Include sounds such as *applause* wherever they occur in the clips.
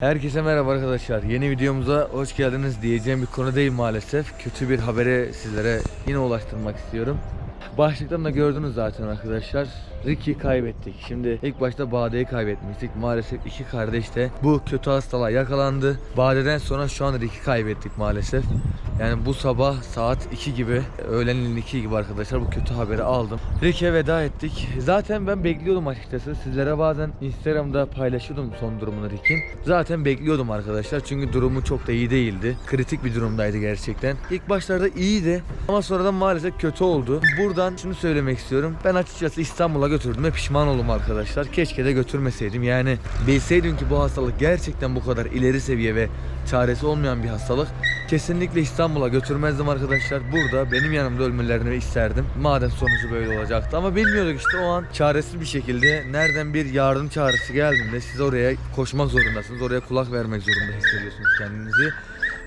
Herkese merhaba arkadaşlar. Yeni videomuza hoş geldiniz diyeceğim bir konu değil maalesef. Kötü bir habere sizlere yine ulaştırmak istiyorum. Başlıktan da gördünüz zaten arkadaşlar. Ricky'yi kaybettik. Şimdi ilk başta Bade'yi kaybetmiştik. Maalesef iki kardeş de bu kötü hastalığa yakalandı. Bade'den sonra şu an Ricky kaybettik maalesef. Yani bu sabah saat 2 gibi, öğlenin 2 gibi arkadaşlar bu kötü haberi aldım. Ricky'e veda ettik. Zaten ben bekliyordum açıkçası. Sizlere bazen Instagram'da paylaşıyordum son durumunu Rick'in. Zaten bekliyordum arkadaşlar çünkü durumu çok da iyi değildi. Kritik bir durumdaydı gerçekten. İlk başlarda iyiydi ama sonradan maalesef kötü oldu. Buradan şunu söylemek istiyorum. Ben açıkçası İstanbul'a götürdüğüme pişman oldum arkadaşlar. Keşke de götürmeseydim. Yani bilseydim ki bu hastalık gerçekten bu kadar ileri seviye ve çaresi olmayan bir hastalık. Kesinlikle İstanbul'a götürmezdim arkadaşlar. Burada benim yanımda ölmelerini isterdim. Madem sonucu böyle olacaktı. Ama bilmiyorduk işte o an çaresiz bir şekilde nereden bir yardım çağrısı geldiğinde siz oraya koşmak zorundasınız. Oraya kulak vermek zorunda hissediyorsunuz kendinizi.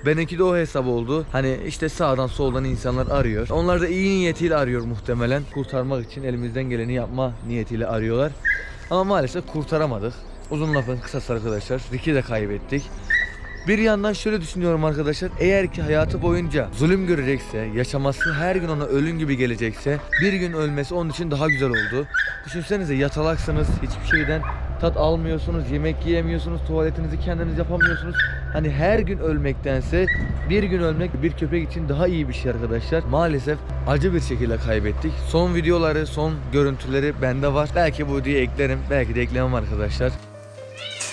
Benimki de o hesap oldu. Hani işte sağdan soldan insanlar arıyor. Onlar da iyi niyetiyle arıyor muhtemelen. Kurtarmak için elimizden geleni yapma niyetiyle arıyorlar. Ama maalesef kurtaramadık. Uzun lafın kısası arkadaşlar. Rick'i de kaybettik. Bir yandan şöyle düşünüyorum arkadaşlar. Eğer ki hayatı boyunca zulüm görecekse, yaşaması her gün ona ölüm gibi gelecekse, bir gün ölmesi onun için daha güzel oldu. Düşünsenize yatalaksınız, hiçbir şeyden tat almıyorsunuz, yemek yiyemiyorsunuz, tuvaletinizi kendiniz yapamıyorsunuz. Hani her gün ölmektense bir gün ölmek bir köpek için daha iyi bir şey arkadaşlar. Maalesef acı bir şekilde kaybettik. Son videoları, son görüntüleri bende var. Belki bu videoyu eklerim, belki de eklemem arkadaşlar.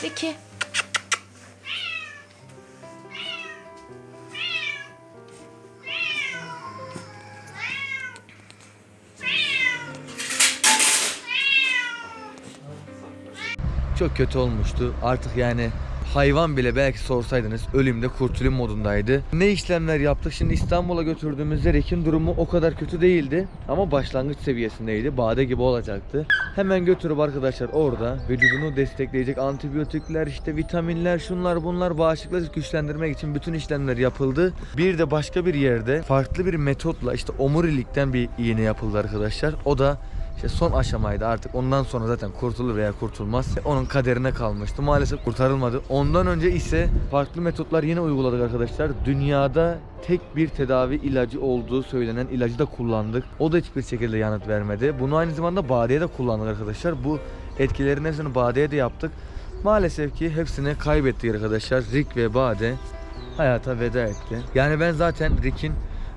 Ricky. Çok kötü olmuştu. Artık yani hayvan bile belki sorsaydınız ölümde kurtulum modundaydı. Ne işlemler yaptık? Şimdi İstanbul'a götürdüğümüzde Rek'in durumu o kadar kötü değildi. Ama başlangıç seviyesindeydi. Bade gibi olacaktı. Hemen götürüp arkadaşlar orada vücudunu destekleyecek antibiyotikler, işte vitaminler, şunlar bunlar bağışıklığı güçlendirmek için bütün işlemler yapıldı. Bir de başka bir yerde farklı bir metotla işte omurilikten bir iğne yapıldı arkadaşlar. O da işte son aşamaydı artık ondan sonra zaten kurtulur veya kurtulmaz. Onun kaderine kalmıştı. Maalesef kurtarılmadı. Ondan önce ise farklı metotlar yine uyguladık arkadaşlar. Dünyada tek bir tedavi ilacı olduğu söylenen ilacı da kullandık. O da hiçbir şekilde yanıt vermedi. Bunu aynı zamanda badeye de kullandık arkadaşlar. Bu etkilerin hepsini badeye de yaptık. Maalesef ki hepsini kaybettik arkadaşlar. Rick ve Bade hayata veda etti. Yani ben zaten Rick'in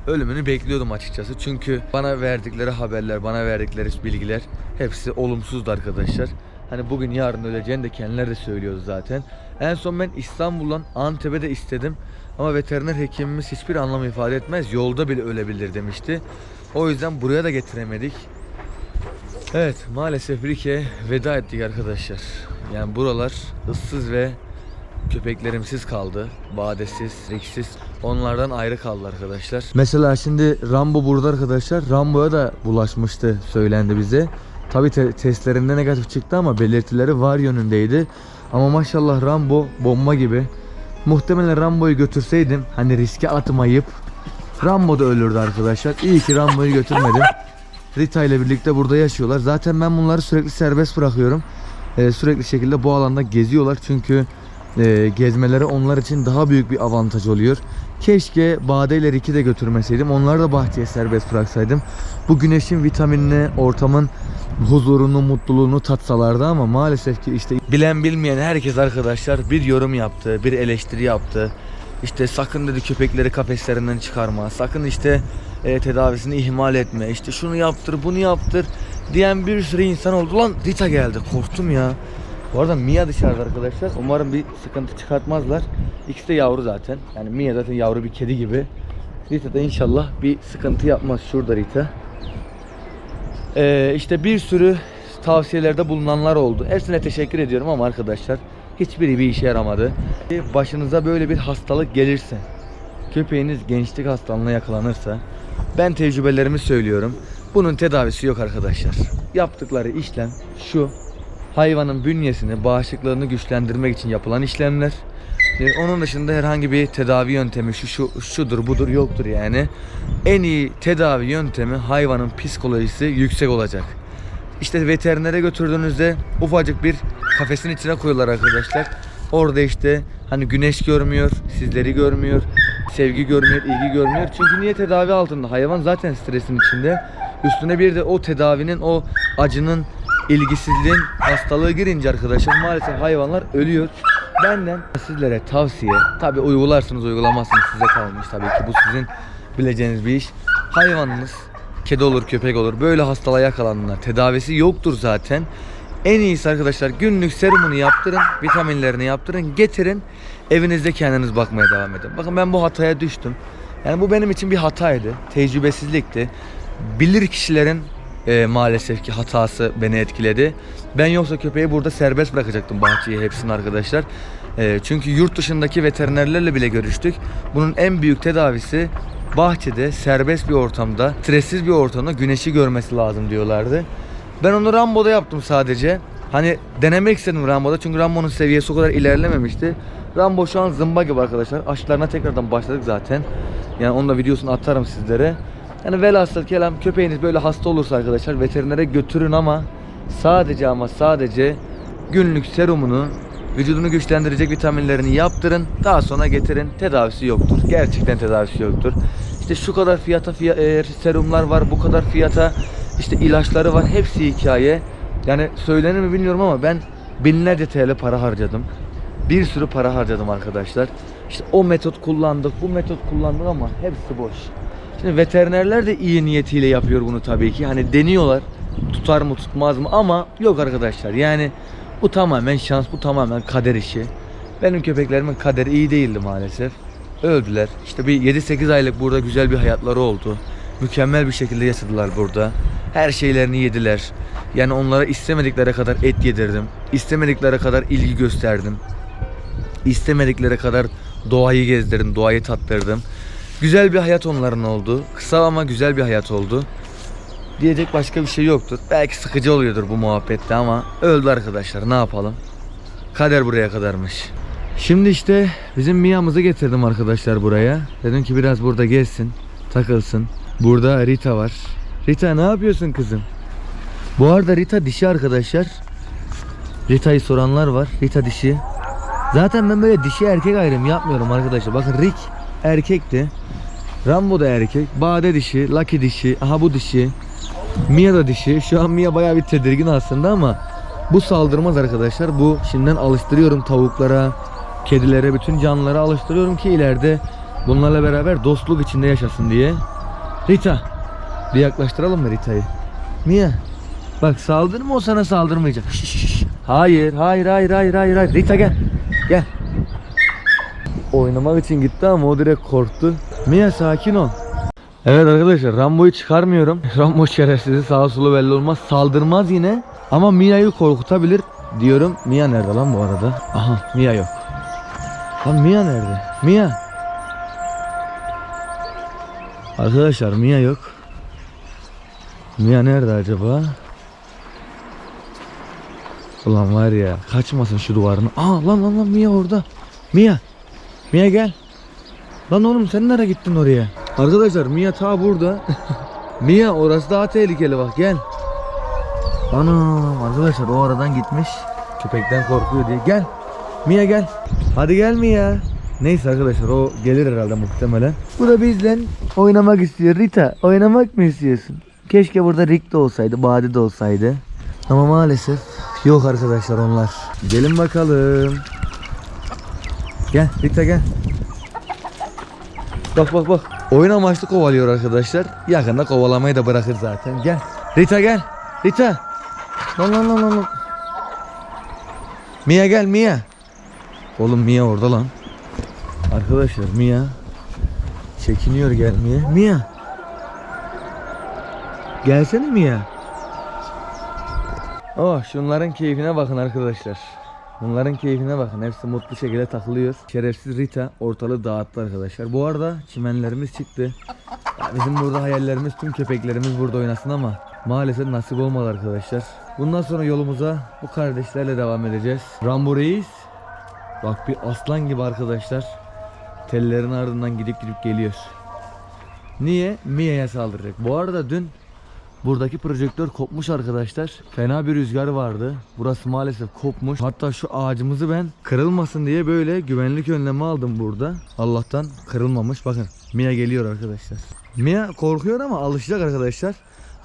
ölümünü bekliyordum açıkçası. Çünkü bana verdikleri haberler, bana verdikleri bilgiler hepsi olumsuzdu arkadaşlar. Hani bugün yarın öleceğini de kendileri de söylüyordu zaten. En son ben İstanbul'dan Antep'e de istedim. Ama veteriner hekimimiz hiçbir anlam ifade etmez. Yolda bile ölebilir demişti. O yüzden buraya da getiremedik. Evet maalesef Rike veda ettik arkadaşlar. Yani buralar ıssız ve köpeklerimsiz kaldı. Badesiz, Riksiz. Onlardan ayrı kaldı arkadaşlar. Mesela şimdi Rambo burada arkadaşlar. Rambo'ya da bulaşmıştı söylendi bize. Tabi testlerinde negatif çıktı ama belirtileri var yönündeydi. Ama maşallah Rambo bomba gibi. Muhtemelen Rambo'yu götürseydim hani riske atmayıp Rambo da ölürdü arkadaşlar. İyi ki Rambo'yu götürmedim. Rita ile birlikte burada yaşıyorlar. Zaten ben bunları sürekli serbest bırakıyorum. Ee, sürekli şekilde bu alanda geziyorlar çünkü e, gezmeleri onlar için daha büyük bir avantaj oluyor. Keşke Bade ile Rick'i de götürmeseydim. Onları da bahçeye serbest bıraksaydım. Bu güneşin vitaminini, ortamın huzurunu, mutluluğunu tatsalardı ama maalesef ki işte bilen bilmeyen herkes arkadaşlar bir yorum yaptı, bir eleştiri yaptı. İşte sakın dedi köpekleri kafeslerinden çıkarma. Sakın işte e, tedavisini ihmal etme. İşte şunu yaptır, bunu yaptır diyen bir sürü insan oldu. Lan Rita geldi. Korktum ya. Bu arada Mia dışarıda arkadaşlar. Umarım bir sıkıntı çıkartmazlar. İkisi de yavru zaten. Yani Mia zaten yavru bir kedi gibi. Rita da inşallah bir sıkıntı yapmaz. Şurada Rita. Ee, işte bir sürü tavsiyelerde bulunanlar oldu. Hepsine teşekkür ediyorum ama arkadaşlar hiçbiri bir işe yaramadı. Başınıza böyle bir hastalık gelirse, köpeğiniz gençlik hastalığına yakalanırsa ben tecrübelerimi söylüyorum. Bunun tedavisi yok arkadaşlar. Yaptıkları işlem şu. Hayvanın bünyesini, bağışıklığını güçlendirmek için yapılan işlemler. Ee, Onun dışında herhangi bir tedavi yöntemi şu, şu şudur budur yoktur yani. En iyi tedavi yöntemi hayvanın psikolojisi yüksek olacak. İşte veterinere götürdüğünüzde ufacık bir kafesin içine koyuyorlar arkadaşlar. Orada işte hani güneş görmüyor, sizleri görmüyor, sevgi görmüyor, ilgi görmüyor. Çünkü niye tedavi altında? Hayvan zaten stresin içinde. Üstüne bir de o tedavinin, o acının, ilgisizliğin hastalığı girince arkadaşlar maalesef hayvanlar ölüyor. Benden sizlere tavsiye, tabi uygularsınız uygulamazsınız size kalmış tabii ki bu sizin bileceğiniz bir iş. Hayvanınız kedi olur köpek olur böyle hastalığa yakalananlar tedavisi yoktur zaten. En iyisi arkadaşlar günlük serumunu yaptırın, vitaminlerini yaptırın, getirin. Evinizde kendiniz bakmaya devam edin. Bakın ben bu hataya düştüm. Yani bu benim için bir hataydı. Tecrübesizlikti. Bilir kişilerin e, maalesef ki hatası beni etkiledi. Ben yoksa köpeği burada serbest bırakacaktım bahçeyi hepsini arkadaşlar. E, çünkü yurt dışındaki veterinerlerle bile görüştük. Bunun en büyük tedavisi bahçede serbest bir ortamda, stressiz bir ortamda güneşi görmesi lazım diyorlardı. Ben onu Rambo'da yaptım sadece. Hani denemek istedim Rambo'da çünkü Rambo'nun seviyesi o kadar ilerlememişti. Rambo şu an zımba gibi arkadaşlar. Aşılarına tekrardan başladık zaten. Yani onun da videosunu atarım sizlere. Yani velhasıl kelam köpeğiniz böyle hasta olursa arkadaşlar veterinere götürün ama sadece ama sadece günlük serumunu vücudunu güçlendirecek vitaminlerini yaptırın. Daha sonra getirin. Tedavisi yoktur. Gerçekten tedavisi yoktur. İşte şu kadar fiyata fiya- e, serumlar var, bu kadar fiyata işte ilaçları var. Hepsi hikaye. Yani söylenir mi bilmiyorum ama ben binlerce TL para harcadım. Bir sürü para harcadım arkadaşlar. İşte o metot kullandık, bu metot kullandık ama hepsi boş. Şimdi veterinerler de iyi niyetiyle yapıyor bunu tabii ki. Hani deniyorlar tutar mı tutmaz mı ama yok arkadaşlar. Yani bu tamamen şans, bu tamamen kader işi. Benim köpeklerimin kaderi iyi değildi maalesef. Öldüler. İşte bir 7-8 aylık burada güzel bir hayatları oldu. Mükemmel bir şekilde yaşadılar burada. Her şeylerini yediler. Yani onlara istemedikleri kadar et yedirdim. İstemedikleri kadar ilgi gösterdim. İstemedikleri kadar doğayı gezdirdim, doğayı tattırdım. Güzel bir hayat onların oldu. Kısa ama güzel bir hayat oldu. Diyecek başka bir şey yoktur. Belki sıkıcı oluyordur bu muhabbette ama öldü arkadaşlar ne yapalım. Kader buraya kadarmış. Şimdi işte bizim Mia'mızı getirdim arkadaşlar buraya. Dedim ki biraz burada gezsin, takılsın. Burada Rita var. Rita ne yapıyorsun kızım? Bu arada Rita dişi arkadaşlar. Rita'yı soranlar var. Rita dişi. Zaten ben böyle dişi erkek ayrımı yapmıyorum arkadaşlar. Bakın Rick erkekti. Rambo da erkek. Bade dişi, Lucky dişi, aha bu dişi. Mia da dişi. Şu an Mia bayağı bir tedirgin aslında ama bu saldırmaz arkadaşlar. Bu şimdiden alıştırıyorum tavuklara, kedilere, bütün canlılara alıştırıyorum ki ileride bunlarla beraber dostluk içinde yaşasın diye. Rita. Bir yaklaştıralım mı Rita'yı? Mia. Bak saldırma o sana saldırmayacak. Şş, şş, şş. Hayır, hayır, hayır, hayır, hayır, hayır. Rita gel. Gel. Oynamak için gitti ama o direkt korktu. Mia sakin ol. Evet arkadaşlar Rambo'yu çıkarmıyorum. *laughs* Rambo şerefsizi sağa solu belli olmaz. Saldırmaz yine. Ama Mia'yı korkutabilir diyorum. Mia nerede lan bu arada? Aha Mia yok. Lan Mia nerede? Mia. Arkadaşlar Mia yok. Mia nerede acaba? Ulan var ya kaçmasın şu duvarını. Aa lan lan lan Mia orada. Mia. Mia gel. Lan oğlum sen nereye gittin oraya? Arkadaşlar Mia ta burada. *laughs* Mia orası daha tehlikeli bak gel. Ana arkadaşlar o aradan gitmiş. Köpekten korkuyor diye. Gel. Mia gel. Hadi gel Mia. Neyse arkadaşlar o gelir herhalde muhtemelen. Bu da bizden oynamak istiyor. Rita oynamak mı istiyorsun? Keşke burada Rick de olsaydı, Bade de olsaydı. Ama maalesef yok arkadaşlar onlar. Gelin bakalım. Gel Rita gel. Bak bak bak. Oyun amaçlı kovalıyor arkadaşlar. Yakında kovalamayı da bırakır zaten. Gel. Rita gel. Rita. Lan lan lan lan. Mia gel Mia. Oğlum Mia orada lan. Arkadaşlar Mia çekiniyor gelmeye. Mia. Gelsene Mia. Oh şunların keyfine bakın arkadaşlar. Bunların keyfine bakın. Hepsi mutlu şekilde takılıyor. Şerefsiz Rita ortalığı dağıttı arkadaşlar. Bu arada çimenlerimiz çıktı. Ya bizim burada hayallerimiz tüm köpeklerimiz burada oynasın ama maalesef nasip olmadı arkadaşlar. Bundan sonra yolumuza bu kardeşlerle devam edeceğiz. Rambo Reis bak bir aslan gibi arkadaşlar. Tellerin ardından gidip gidip geliyor. Niye? Mia'ya saldıracak. Bu arada dün Buradaki projektör kopmuş arkadaşlar. Fena bir rüzgar vardı. Burası maalesef kopmuş. Hatta şu ağacımızı ben kırılmasın diye böyle güvenlik önlemi aldım burada. Allah'tan kırılmamış. Bakın Mia geliyor arkadaşlar. Mia korkuyor ama alışacak arkadaşlar.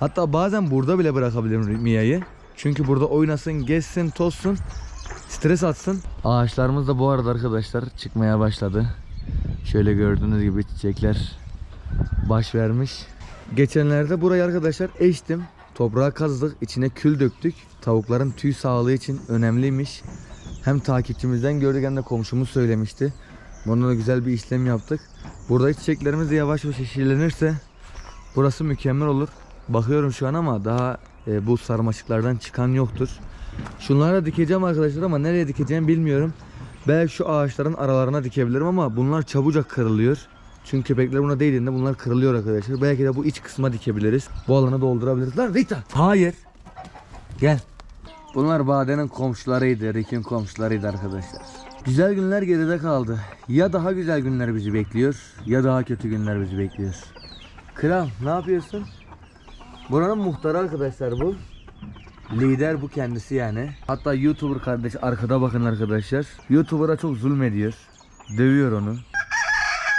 Hatta bazen burada bile bırakabilirim Mia'yı. Çünkü burada oynasın, gezsin, tozsun, stres atsın. Ağaçlarımız da bu arada arkadaşlar çıkmaya başladı. Şöyle gördüğünüz gibi çiçekler baş vermiş. Geçenlerde burayı arkadaşlar eştim. Toprağa kazdık, içine kül döktük. Tavukların tüy sağlığı için önemliymiş. Hem takipçimizden gördük hem de komşumuz söylemişti. Bununla güzel bir işlem yaptık. Burada çiçeklerimiz de yavaş yavaş yeşillenirse burası mükemmel olur. Bakıyorum şu an ama daha e, bu sarmaşıklardan çıkan yoktur. Şunları da dikeceğim arkadaşlar ama nereye dikeceğimi bilmiyorum. Belki şu ağaçların aralarına dikebilirim ama bunlar çabucak kırılıyor. Çünkü köpekler buna değdiğinde bunlar kırılıyor arkadaşlar. Belki de bu iç kısma dikebiliriz. Bu alanı doldurabiliriz. Lan Rita! Hayır! Gel. Bunlar Bade'nin komşularıydı. Rick'in komşularıydı arkadaşlar. Güzel günler geride kaldı. Ya daha güzel günler bizi bekliyor ya daha kötü günler bizi bekliyor. Kral ne yapıyorsun? Buranın muhtarı arkadaşlar bu. Lider bu kendisi yani. Hatta YouTuber kardeş arkada bakın arkadaşlar. YouTuber'a çok zulmediyor. Dövüyor onu.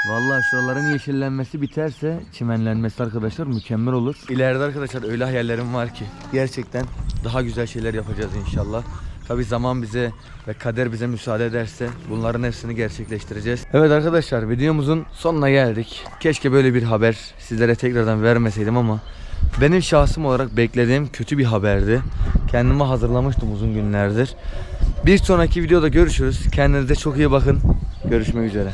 Vallahi şuraların yeşillenmesi biterse çimenlenmesi arkadaşlar mükemmel olur. İleride arkadaşlar öyle hayallerim var ki gerçekten daha güzel şeyler yapacağız inşallah. Tabi zaman bize ve kader bize müsaade ederse bunların hepsini gerçekleştireceğiz. Evet arkadaşlar videomuzun sonuna geldik. Keşke böyle bir haber sizlere tekrardan vermeseydim ama benim şahsım olarak beklediğim kötü bir haberdi. Kendime hazırlamıştım uzun günlerdir. Bir sonraki videoda görüşürüz. Kendinize çok iyi bakın. Görüşmek üzere.